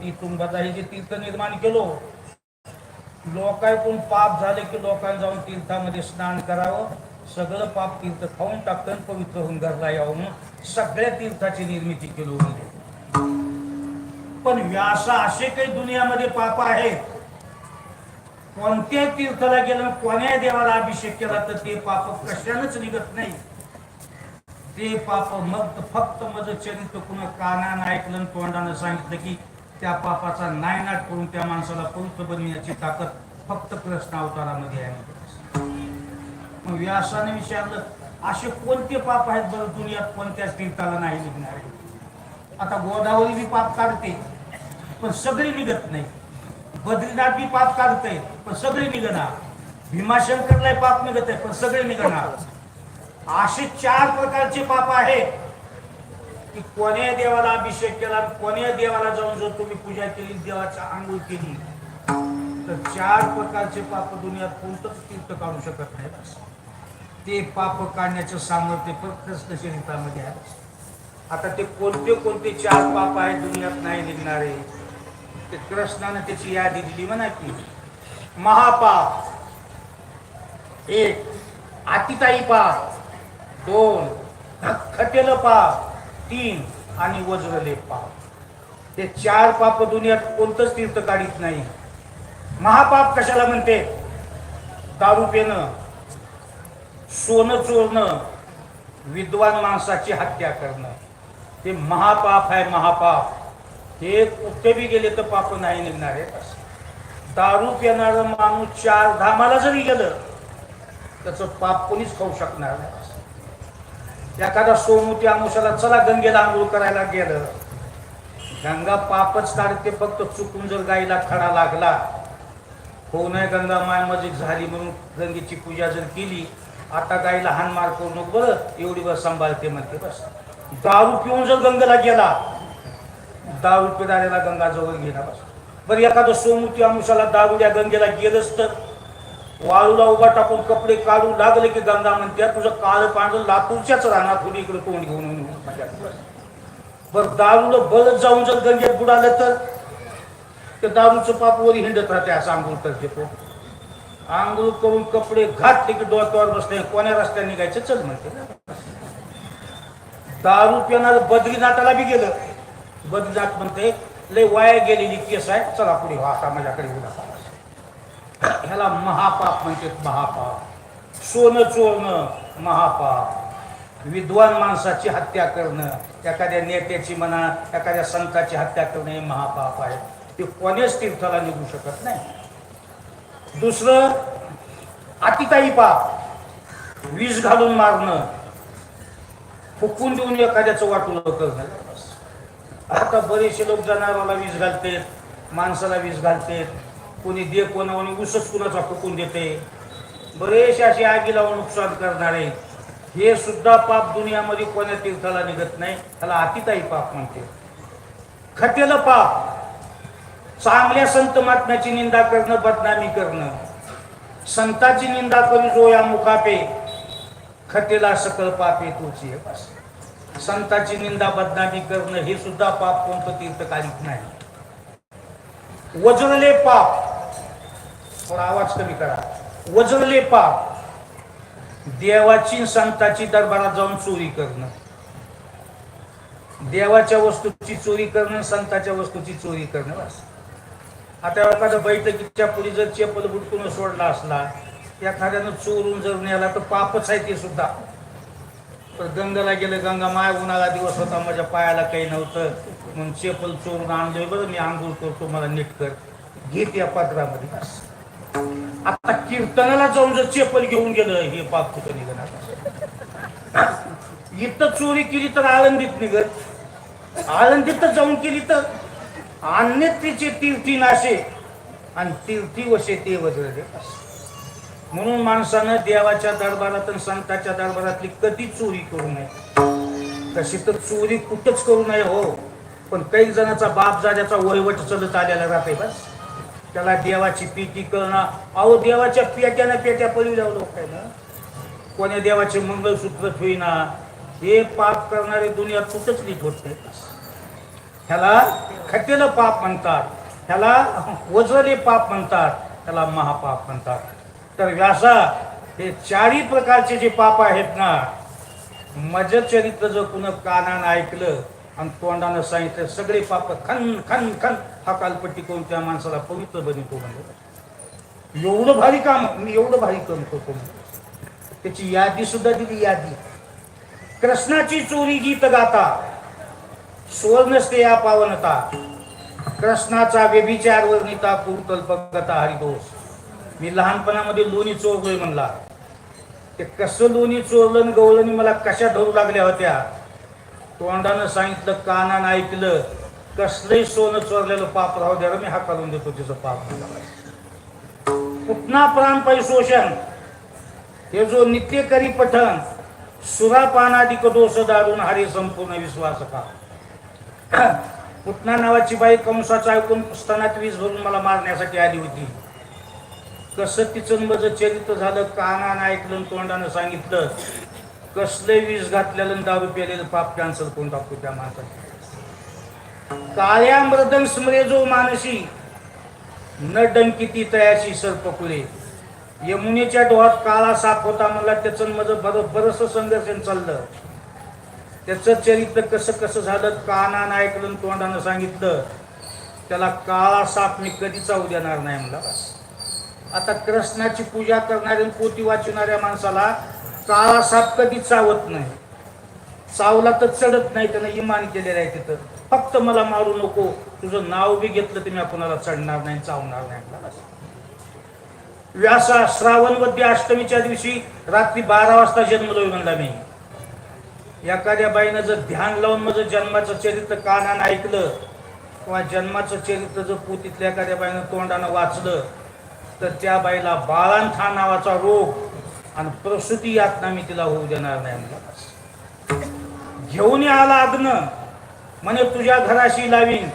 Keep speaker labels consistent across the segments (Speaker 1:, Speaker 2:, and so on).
Speaker 1: गणपती तुंबाचा हे जे तीर्थ निर्माण केलो. लोकांकडून पाप झाले की लोकांना जाऊन तीर्थामध्ये स्नान करावं. सगळं पाप तीर्थ खाऊन टाकतं पवित्र होऊन घरला यावं. म्हणून सगळ्या तीर्थाची निर्मिती केली म्हणजे पण व्यासा असे काही दुनियामध्ये पाप आहेत. कोणत्याही तीर्थाला गेलं कोण्या देवाला अभिषेक केला तर ते पाप कशानच निघत नाही. ते पाप मग फक्त माझं चरित्र कुणा कानानं ऐकलं तोंडानं सांगितलं की त्या पापाचा नायनाट करून त्या माणसाला पवित्र बनविण्याची ताकद फक्त कृष्ण अवतारामध्ये आहे. मग व्यासाने विचारलं असे कोणते पाप आहेत बरं दुनियात? कोणत्याच तीर्थाला नाही निघणारे? आता गोदावरी बी पाप काढते पण सगळी निघत नाही. बद्रीनाथ बी पाप काढते पण सगळी निघणार. भीमाशंकरला पाप निघत आहे पण सगळे निघणार. असे चार प्रकारचे पाप आहेत. की कोण्या देवाला अभिषेक केला कोण्या देवाला जाऊन जर तुम्ही पूजा केली देवाचा आंघोळ केली तर चार प्रकारचे पाप दुनियात कोणतंच तीर्थ काढू शकत नाही. ते पाप काढण्याचं सामर्थ्य फक्त शरीरामध्ये आहे. आता ते कोणते कोणते चार पाप आहे दुनियात नाही निघणारे? ते कृष्णाने त्याची यादी दिली म्हणा की महापाप. एक अतिताई पाप. दोन खटेल पाप. तीन आणि वज्रले पाप ते चार पाप दुनियात कोणतंच तीर्थ काढीत नाही. महापाप कशाला म्हणते? दारू पिणं सोनं चोरणं विद्वान माणसाची हत्या करणं. ते महापाप आहे महापाप. हे कुठे बी गेले तर पाप नाही निघणार आहे दारू पिणारं माणूस चार धामाला जरी गेलं त्याचं पाप कोणीच खाऊ शकणार नाही. एखादा सोमूती अनुषाला चला गंगेला आंघोळ करायला गेलं. गंगा पापच काढते फक्त चुकून जर गाईला खडा लागला. हो नाही गंगा माय मजी झाली म्हणून गंगेची पूजा जर केली आता गाईला हानमार करू नको बरं एवढी बस सांभाळते म्हणते बस. दारू पिऊन जर गंगेला गेला दारू पिणाऱ्याला गंगा जवळ घेणार बस. बरं एखादं सोमूती दारूड या गंगेला गेलंच तर. वाळूला उभा टाकून कपडे काढून लागले की गंगा म्हणते तुझं काळ पांढर लातूरच्याच राहणार थोडी इकडे तोंड घेऊन बर कर. दारूला बळत जाऊन जर गंगेत बुडालं तर? ते दारूचं पाप वरी हिंडत राहते असं आंघोळ करते तो. आंघोळ करून कपडे घातले की डोक्यावर बसले कोण्या रस्त्याने निघायचं? चल म्हणते दारू पिणार बद्रीनाथाला बी गेलं. बद्रीनाथ म्हणते लय वाया गेलेली केस आहे चला पुढे व्हा, आता माझ्याकडे उद्या ह्याला महापाप म्हणते महापाप. सोनं चोरणं महापाप. विद्वान माणसाची हत्या करणं एखाद्या नेत्याची म्हणा एखाद्या संताची हत्या करणं हे महापाप आहे. ते कोणीच तीर्थाला निघू शकत नाही. दुसरं अतिताई पाप. वीज घालून मारणं. फुकून देऊन एखाद्याचं वाटून करणं. आता बरेचसे लोक जनावराला वीज घालतेत माणसाला वीज घालतेत. कोणी दे कोणावर उसच कुणाचा फुकून देते. बरेचसे असे आगी लावून नुकसान करणारे. हे सुद्धा पाप दुनियामध्ये कोण्या तीर्थाला निघत नाही. त्याला अतिताई पाप म्हणते. खटेल पाप. चांगल्या संत महात्म्याची निंदा करणं बदनामी करणं. संताची निंदा करू जो या मुखापे खटेला सकल पापे तुझी आहे संताची निंदा बदनामी करणं हे सुद्धा पाप कोणतं तीर्थ नाही. वजरले पाप. थोडा आवाज कमी करा. वजरले पाप. देवाची संताची दरबारात जाऊन चोरी करणं. देवाच्या वस्तूची चोरी करणं संताच्या वस्तूची चोरी करणं बस. आता एखादा बैठकीच्या पुढे जर चेपल बुटकून सोडला असला एखाद्यानं चोरून जर नेला तर पापच आहे ते सुद्धा. तर गंगाला गेलं गंगा माय उन्हाळा दिवस होता माझ्या पायाला काही नव्हतं. म्हणून चेपल चोरून आणले बरं मी आंघोळ करतो मला नीट कर. घेत या पात्रामध्ये बस. आता कीर्तनाला जाऊन जर चेपल घेऊन गेलं हे पाप कुठं निघणार? इथं चोरी केली तर आळंदीत निघत आळंदीत जाऊन केली तर अन्यत्रीचे तीर्थी नाशे आणि तीर्थी वशे ते वजळले म्हणून माणसानं देवाच्या दरबारात आणि संताच्या दरबारातली कधी चोरी करू नये. तशी तर चोरी कुठंच करू नये हो. पण काही जणांचा बाप जाण्याचा वहिवट चलत आलेला राहते बस. त्याला देवाची पीती करणं. अहो देवाच्या पेट्यानं पेट्या पडल्या लोक काय ना? कोण्या देवाचे मंगळसूत्र ठेवीना हे पाप करणारे दुनिया कुठंच नीट होत नाही. ह्याला खटेलं पाप म्हणतात. ह्याला वजले पाप म्हणतात. त्याला महापाप म्हणतात. तर व्यासा हे चारही प्रकारचे जे पाप आहेत ना मज चरित्र जर कुणा कानानं ऐकलं आणि तोंडानं सांगितलं सगळे पाप खन खन खन. हा कालपट्टी करून त्या माणसाला पवित्र बनवतो म्हणजे एवढं भारी काम मी एवढं भारी काम करतो म्हणजे. त्याची यादी सुद्धा दिली यादी. कृष्णाची चोरी गीत गाता. सुवर्णस्ते या पावनता. कृष्णाचा व्यभिचार वर्णिता कुरुकल्पकता हरिदोष. मी लहानपणामध्ये लोणी चोरलोय म्हणला. ते कसं लोणी चोरलं गवलं मला कशा धरू लागल्या होत्या? तोंडानं सांगितलं कानानं ऐकलं कसलंही सोनं चोरलेलं पाप राहू द्या मी हा काढून देतो तिचं पाप. पुतना प्राण शोषण हे जो नित्य करी पठण सुरापानादिक दोष दारून हरी संपूर्ण विश्वास का? पुतना नावाची बाई कंसाचा ऐकून स्तनात वीज भरून मला मारण्यासाठी आली होती. कसं तिचं माझं चरित्र झालं कानानं ऐकलं तोंडानं सांगितलं कसले वीज घातलेलं दारू प्यालेलं पाप कॅन्सल करून टाकतो त्या माणसाची काळ्या मृदंग स्मरे जो मानसी. न डंकिती तयाशी सर्पकुळे यमुनेच्या डोहात काळा साप होता मला त्याचं माझं बर बरस संघर्षण चाललं. त्याचं चरित्र कसं कसं झालं कानानं ऐकलं तोंडानं सांगितलं. त्याला काळा साप मी कधी चावू देणार नाही म्हणला आता कृष्णाची पूजा करणाऱ्या पोती वाचवणाऱ्या माणसाला काळा साप कधी चावत नाही. चावला तर चढत नाही त्यानं इमान केलेलं आहे तिथं. फक्त मला मारू नको तुझं नाव बी घेतलं तर मी कुणाला चढणार नाही चावणार नाही व्यासा श्रावण अष्टमीच्या दिवशी रात्री बारा वाजता जन्मलोय म्हणला मी. एखाद्या बाईनं जर ध्यान लावून माझं जन्माचं चरित्र कानानं ऐकलं किंवा जन्माचं चरित्र जर पोतीतल्या एखाद्या बाईनं तोंडानं वाचलं तर त्या बाईला बाळांथा नावाचा रोग आणि प्रसूती यातना मी तिला होऊ देणार नाही म्हणला. घेऊन आला अग्न. म्हणे तुझ्या घराशी लावीन.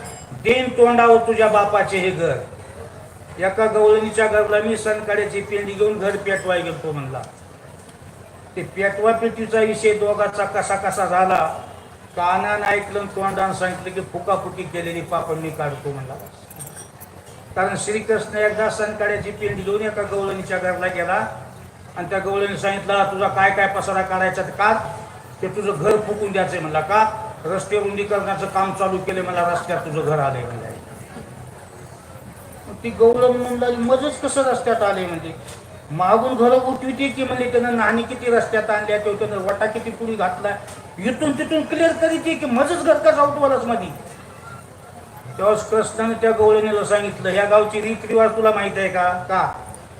Speaker 1: देन तोंडावर तुझ्या बापाचे हे घर. एका गवळणीच्या घरला मी सणकाड्याची पेंडी घेऊन घर पेटवाय गेलो म्हणला. ते पेटवा पेटीचा विषय दोघाचा कसा कसा झाला कानान ऐकलं तोंडानं सांगितलं की फुकाफुकी केलेली पापड मी काढतो म्हणला. कारण श्रीकृष्ण एकदा सणकाड्याची पेंडी घेऊन एका गवळणीच्या घरला गेला. आणि त्या गवळणीने सांगितलं तुझा काय काय पसारा काढायचा ते का ते तुझं घर फुकून द्यायचं म्हणला का? रस्ते रुंदीकरणाचं काम चालू केले मला रस्त्यात तुझं घर आलंय म्हणजे ती गौरव म्हणलं मजच कसं रस्त्यात आले म्हणजे? मागून घर उठविते की म्हणजे त्यानं नाणी किती रस्त्यात आणल्या तेव्हा त्यानं वटा किती पुढे घातला? इथून तिथून क्लिअर करीते की मजच घर का जाऊ तुम्हालाच मध्ये तेव्हाच कृष्णाने त्या गवळणीला सांगितलं ह्या गावची रीतरिवाज तुला माहीत आहे का? का?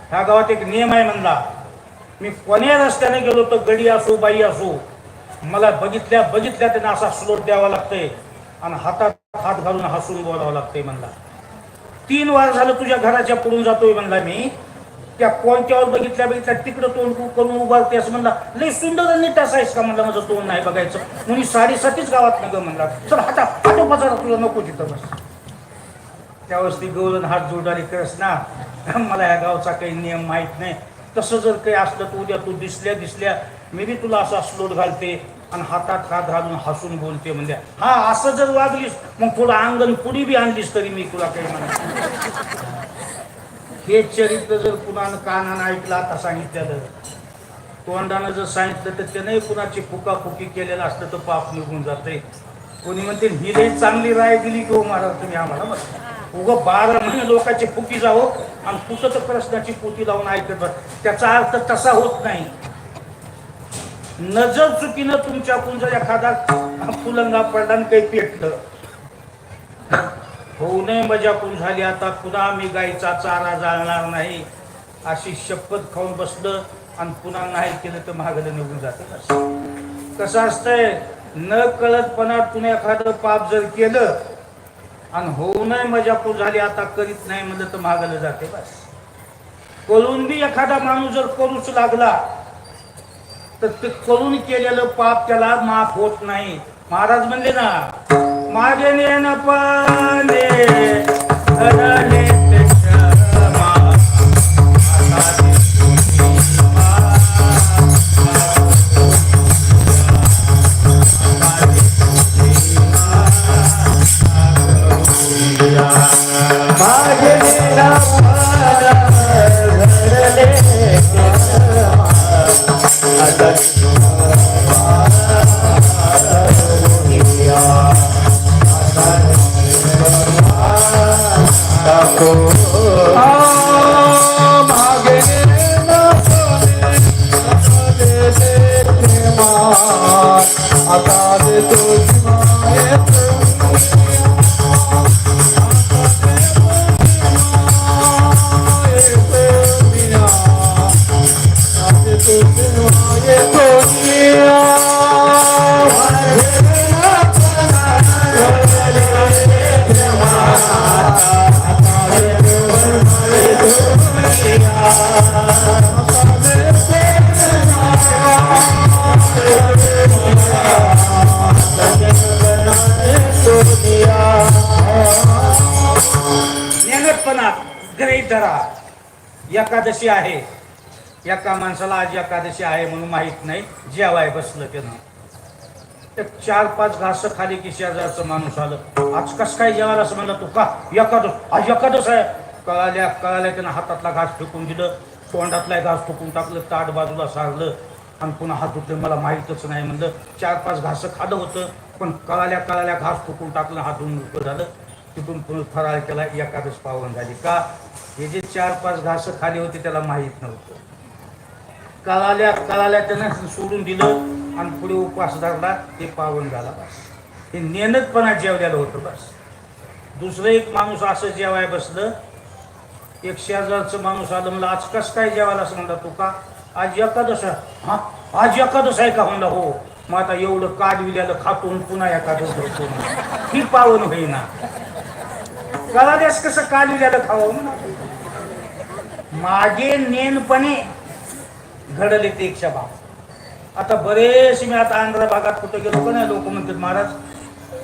Speaker 1: ह्या गावात एक नियम आहे म्हणला मी कोण्या रस्त्याने गेलो तर गडी असो बाई असो मला बघितल्या बघितल्या त्यांना असा स्लोट द्यावा लागतंय. आणि हातात हात घालून हसून बोलावं लागतंय म्हणला. तीन वार झालं तुझ्या घराच्या पुढून जातोय म्हणला मी. त्या कोणत्यावर बघितल्या बघितल्या तिकडं तोंड करून उभारते असं म्हणला. लय सुंदर आणि नीट आहेस का म्हणला माझं तोंड नाही बघायचं. म्हणून साडेसातीच गावात नग म्हणला. चल हाता हातो बाजारात तुला नको तिथं बस. त्यावेळेस ती गवळण हात जोडाली करस ना. मला या गावचा काही नियम माहीत नाही. तसं जर काही असलं तर उद्या तू दिसल्या दिसल्या मी बी तुला असा स्लोट घालते आणि हातात हात घालून हसून बोलते म्हणजे हा असं जर वागलीस मग थोडं अंगण पुढी बी आणलीस तरी मी तुला काही म्हणत हे चरित्र जर कुणानं कानानं ऐकलं आता सांगितलेलं. तोंडानं जर सांगितलं तर त्याने कुणाची फुकाफुकी केलेलं असलं तर पाप निघून जाते कोणी म्हणते ही लई चांगली राय दिली की हो महाराज तुम्ही आम्हाला म्हणता उगं बारा महिने लोकांची फुकी जावो आणि कुठं तर प्रश्नाची पोती लावून ऐकत बस. त्याचा अर्थ तसा होत नाही. नजर चुकीनं तुमच्याकडून जर एखादा फुलंगा पडला आणि काही पेटलं. होऊ नये मजाकून झाली आता पुन्हा मी गाईचा चारा जाळणार नाही. अशी शपथ खाऊन बसलं आणि पुन्हा नाही केलं तर महागलं निघून जात कसं असतंय? न कळतपणात तुम्ही एखादं पाप जर केलं आणि होऊ नये मजापूर झाली आता करीत नाही म्हणलं तर महागलं जाते बस. करून बी एखादा माणूस जर करूच लागला तर ते करून केलेलं पाप त्याला माफ होत नाही. महाराज म्हणले ना माझे नेन एकादशी आहे. एका माणसाला आज एकादशी आहे म्हणून माहीत नाही. जेवाय बसलं त्यानं. ते चार पाच घास खाली की शेजारचं माणूस आलं. आज कस काय जेवायला असं म्हणलं तू? का? एकादश आज एकादश आहे. कळाल्या कळाल्या त्यानं हातातला घास फेकून दिलं. तोंडातला घास फेकून टाकलं. ताट बाजूला सारलं. आणि पुन्हा हात धुतले मला माहीतच नाही म्हणलं. चार पाच घास खाल्लं होतं. पण कळाल्या कळाल्या घास फुकून टाकलं. हात धुवून झालं. तिथून फुल फराळ केला एकादश पावन झाली. का? हे जे चार पाच घास खाली होते त्याला माहीत नव्हतं. कळाल्या कळाल्या त्यानं सोडून दिलं आणि पुढे उपवास धरला ते पावन झाला बस. हे नेनतपणा जेवलेलं होतं बस. दुसरं एक माणूस असं जेवाय बसलं. एक शेजारचं माणूस आलं म्हणलं आज कस काय जेवायला? असं म्हणला तू का? आज एकादश हा? आज एकादश आहे का? म्हणला हो. मग आता एवढं काढविल्यालं खातून पुन्हा एकादश धरतो ही पावन होईना. कळाल्यास कसं काढविल्यालं खावं म्हणा मागे नेनपणे घडले ते एकशा भाव आता बरेच मी आता आंध्र भागात कुठे गेलो का नाही लोक म्हणतात महाराज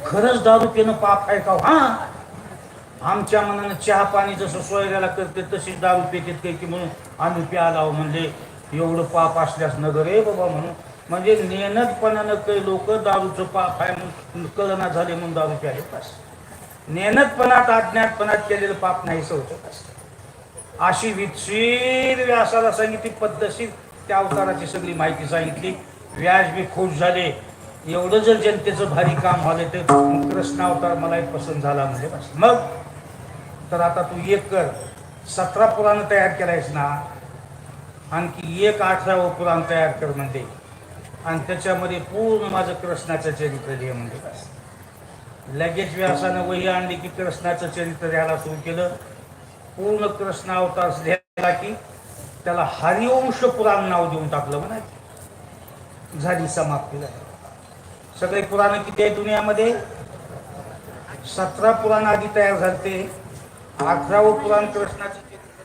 Speaker 1: खरंच दारू पिणं पाप आहे का हो? हा? आमच्या मनानं चहा पाणी जसं सोयऱ्याला करते तशीच दारू पितात काही की म्हणून आम्ही प्याला म्हणजे एवढं पाप असल्यास नगर आहे बाबा म्हणून. म्हणजे नेनतपणानं काही लोक दारूचं पाप आहे म्हणून कळना झाले म्हणून दारू प्याले पास नेनतपणात अज्ञातपणात केलेलं पाप नाहीच होतं असं अशी विचिर व्यासाला सांगितली पद्धतशीर त्या अवताराची सगळी माहिती सांगितली. व्यास बी खुश झाले. एवढं जर जनतेचं भारी काम झालं तर कृष्ण अवतार मला एक पसंत झाला म्हणजे मग तर आता तू एक कर. सतरा पुराण तयार केलायस ना? आणखी एक अठरावं पुराण तयार कर म्हणते. आणि त्याच्यामध्ये पूर्ण माझं कृष्णाचं चरित्र लिहि म्हणजे लगेच व्यासानं वही आणली की कृष्णाचं चरित्र द्यायला सुरू केलं. पूर्ण कृष्ण अवतार लिहायला की त्याला हरिवंश पुराण नाव देऊन टाकलं म्हणा झाली समाप्ती झाली. सगळे पुराण किती आहे दुनियामध्ये? सतरा पुराण आधी तयार झालते. अकरावं पुराण कृष्णाचं चरित्र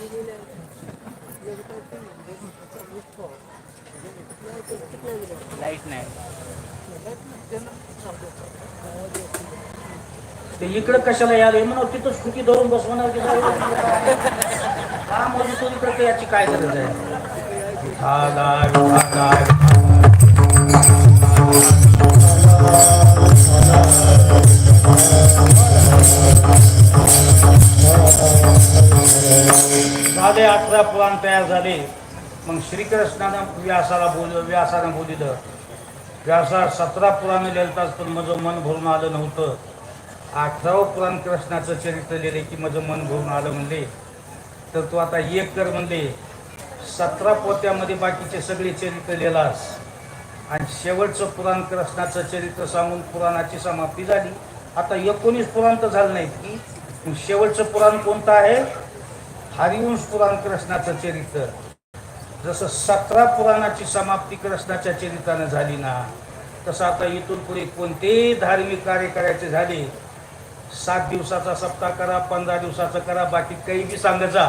Speaker 1: समाप्ती लाइट नाही. ते इकडं कशाला यायला म्हणा तिथं स्कूटी धरून बसवणार की काय? का म्हणजे तू इकडं काय याची काय गरज आहे? अठरा पुराण तयार झाले. मग श्रीकृष्णानं व्यासाला बोल व्यासानं बोलिलं. व्यासा सतरा पुराण लिहितात पण माझं मन भरून आलं नव्हतं. अठरावं पुराण कृष्णाचं चरित्र लिहिले की माझं मन भरून आलं म्हणले. तर तू आता एक कर म्हणले. सतरा पोत्यामध्ये बाकीचे सगळे चरित्र लिहिलास. आणि शेवटचं पुराण कृष्णाचं चरित्र सांगून पुराणाची समाप्ती झाली. आता एकोणीस पुराण तर झालं नाही की. शेवटचं पुराण कोणतं आहे? हरिवंश पुराण कृष्णाचं चरित्र. जसं सतरा पुराणाची समाप्ती कृष्णाच्या चरित्रानं झाली ना तसं आता इथून पुढे कोणतेही धार्मिक कार्य करायचे झाले सात दिवसाचा सप्ताह करा पंधरा दिवसाचा करा बाकी काही बी सांगायचा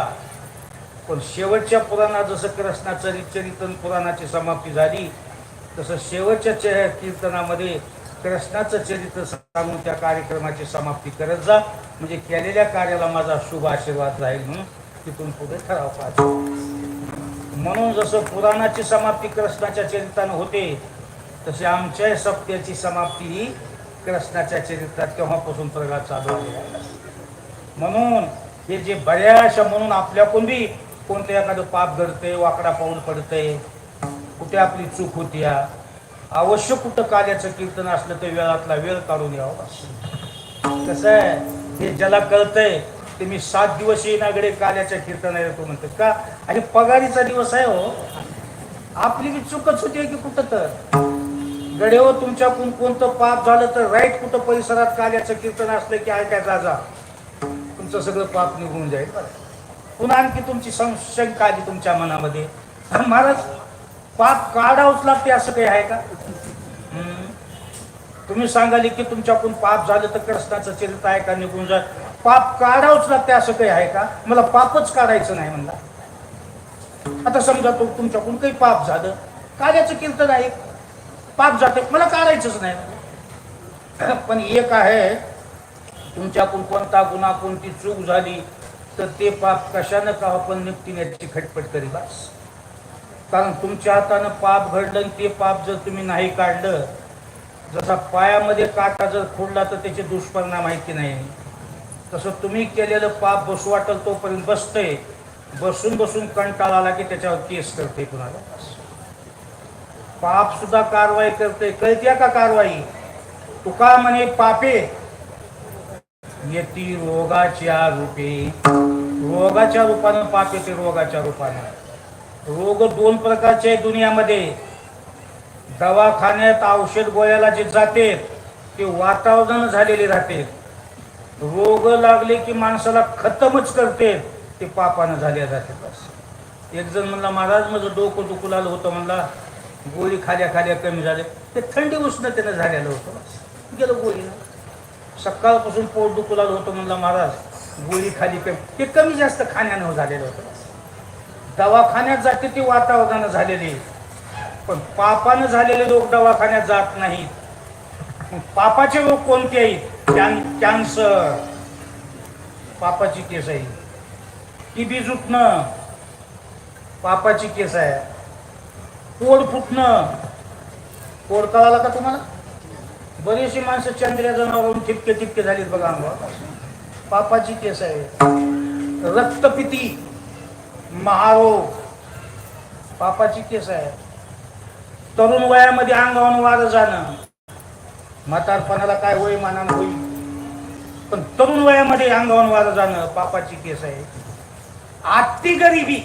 Speaker 1: पण शेवटच्या पुराणात जसं कृष्णाचं चरित्र पुराणाची समाप्ती झाली तसं शेवटच्या कीर्तनामध्ये कृष्णाचं चरित्र सांगून त्या कार्यक्रमाची समाप्ती करत जा. म्हणजे केलेल्या कार्याला माझा शुभ आशीर्वाद राहील म्हणून तिथून पुढे ठराव पाहतो. म्हणून जसं पुराणाची समाप्ती कृष्णाच्या चरित्रानं होते तशी आमच्या सत्याची समाप्ती ही कृष्णाच्या चरित्रात तेव्हापासून प्रगात चालू आहे. म्हणून हे जे बऱ्याचशा म्हणून आपल्याकडून बी कोणतं एखादं पाप घडतंय वाकडा पाऊल पडतंय कुठे आपली चूक होती या अवश्य कुठं कार्याचं कीर्तन असलं तर वेळातला वेळ काढून यावं. कसं आहे? हे ज्याला कळतंय ते मी सात दिवस येईनाकडे काल्याच्या कीर्तना येतो म्हणतो. का? आणि पगारीचा दिवस आहे हो. आपली बी चुकच होती की कुठं तर. गडेव हो, तुमच्याकडून कोणतं पाप झालं तर राईट कुठं परिसरात काल्याचं कीर्तन असलं की ऐकायचा जा तुमचं सगळं पाप निघून जाईल. बरं. पुन्हा आणखी तुमची संशंका आली तुमच्या मनामध्ये. महाराज पाप काढावंच लागते असं काही आहे का? हम्म. तुम्ही सांगाले की तुमच्याकडून पाप झालं तर कृष्णाचं चरित्र आहे का निघून जा पाप काढावंच लागते असं काही आहे का? मला पापच काढायचं नाही म्हणला. आता समजा तो तुमच्याकडून काही पाप झालं. कार्याचं कीर्तन नाही पाप जाते. मला काढायचंच नाही. पण एक आहे तुमच्याकडून कोणता गुन्हा कोणती चूक झाली तर ते पाप कशानं का आपण निघतील याची खटपट करी बस? कारण तुमच्या हातानं पाप घडलं आणि ते पाप जर तुम्ही नाही काढलं जसा पायामध्ये काटा जर फोडला तर त्याचे दुष्परिणाम माहिती नाही? तसं तुम्ही केलेलं पाप बसू वाटल तोपर्यंत बसतंय. बसून बसून कंटाळा आला की त्याच्यावर केस करते कुणाला. पाप सुद्धा कारवाई करते कळत्या का कारवाई? तुका म्हणे पापे. येती रोगाच्या रूपे. रोगाच्या रूपानं पाप येते रोगाच्या रूपानं. रोग दोन प्रकारचे आहे दुनियामध्ये. दवाखान्यात औषध गोळ्याला जे जाते ते वातावरण झालेले राहते. रोग लागले की माणसाला खतमच करते. ते पापानं झाले जाते बस. एक जण म्हणला महाराज माझं डोकं दुखू लागलं होतं. म्हणला गोळी खाल्या खाल्या कमी झाले. ते थंडी उष्णतेनं झालेलं होतं बस. गेलं गोळीनं. सकाळपासून पोट दुखू लागलं होतं म्हणला महाराज गोळी खाली कमी. ते कमी जास्त खाण्यानं झालेलं होतं बस. दवाखान्यात जाते ते वातावरणानं झालेले. पण पापानं झालेले लोक दवाखान्यात जात नाहीत. पापाचे रोग कोणते आहेत? कॅन्सर पापाची केस आहे. टीबी सुटणं पापाची केस आहे. कोड फुटणं. कोड कळाला का तुम्हाला? बरीचशी माणसं चंद्रिया जनावरून ठिपके ठिपके झालीत बघा अंगावर. पापाची केस आहे. रक्तपिती महारोग पापाची केस आहे. तरुण वयामध्ये अंगावर वारं जाणं. म्हातारपणाला काय होई मानानं होईल? पण तरुण वयामध्ये अंगावर वारं जाणं पापाची केस आहे. आत्ती गरिबी.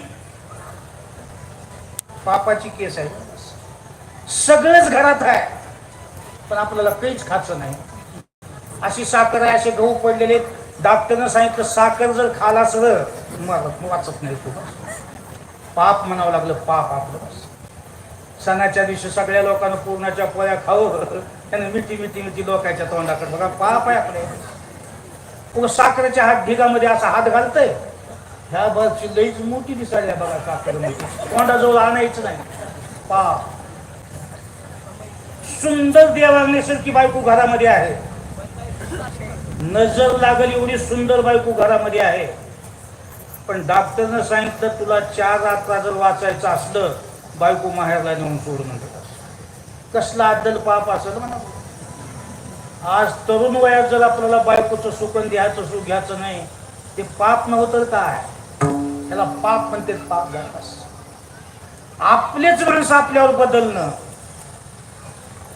Speaker 1: पापाची केस आहे. सगळंच घरात आहे. पण आपल्याला काहीच खायचं नाही. अशी साखर आहे असे गहू पडलेले डॉक्टरनं सांगितलं साखर जर खाला सर वाचत नाही तू. पाप म्हणावं लागलं पाप आपलं. बस. सणाच्या दिवशी सगळ्या लोकांना पूर्णाच्या पोळ्या खाऊ त्यानं मिठी मिठी मिठी लोकांच्या तोंडाकडे बघा पाप आहे आपले. साखरेच्या हात ढिगामध्ये असा हात घालतय. ह्या बसची लईच मोठी दिसायला बघा साखर कोणाजवळ आणायचं नाही. पाप सुंदर देवांनेसारखी बायको घरामध्ये आहे. नजर लागल एवढी सुंदर बायको घरामध्ये आहे. पण डॉक्टरनं सांगितलं तुला चार रात्र जर वाचायचं असलं बायको माहेरला नेऊन सोडून म्हणतात कसला अद्दल पाप असेल म्हणा. आज तरुण वयात जर आपल्याला बायकोचं सुकन द्यायचं सुख घ्यायचं नाही ते पाप नव्हतं काय? त्याला पाप म्हणते पाप झालं आपलेच माणसं आपल्यावर बदलणं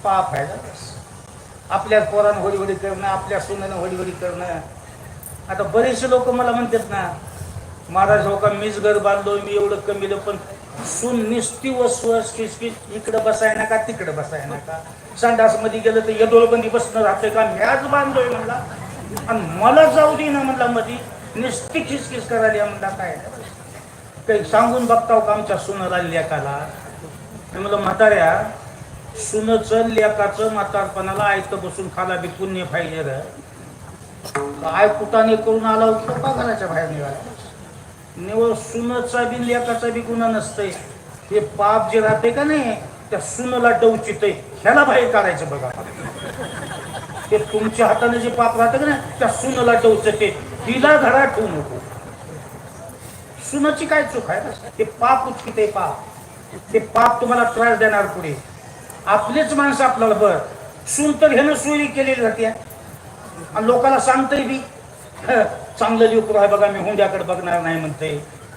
Speaker 1: पाप आहे ना आपल्या पोरानं होडी करणं आपल्या सुनेनं होडी करणं. आता बरेचसे लोक मला म्हणतात ना महाराज हो का मीच घर बांधलो मी एवढं कमीलं पण सून निस्ती वसवस किसकिस इकडं बसाय ना का तिकडं बसाय ना का संडासमध्ये गेलं तर यदोळबंदी बसणं राहतोय का? म्याच बांधलोय म्हणला. आणि मला जाऊ दे ना म्हणला मध्ये निस्ती खिसखिस करायला म्हणला काय? काही सांगून बघताव का आमच्या सुनाला लेकाला म्हणलं म्हाताऱ्या सुनचं लेकाचं म्हातारपणाला ऐकतं बसून खाला बी पुण्य पाहिजे र. काय कुटाने करून आला होता का घराच्या बाहेर निघाला. निवळ सुनचा बी लेखाचा बी गुन्हा नसतंय. हे पाप जे राहते का नाही त्या सुनला डवचित ह्याला बाहेर काढायचं बघा. ते तुमच्या हाताने जे पाप राहतं का नाही त्या सुनला डवचते तिला घरात ठेवू नको. सुनाची काय चूक आहे ते पाप उचकित आहे पाप. ते पाप तुम्हाला त्रास देणार पुढे. आपलेच माणसं आपल्याला बर. सून तर ह्यानं चोरी केलेली राहते. आणि लोकांना सांगतंय बी. चांगलं लेकरू आहे बघा मी हुंड्याकडे बघणार नाही म्हणते.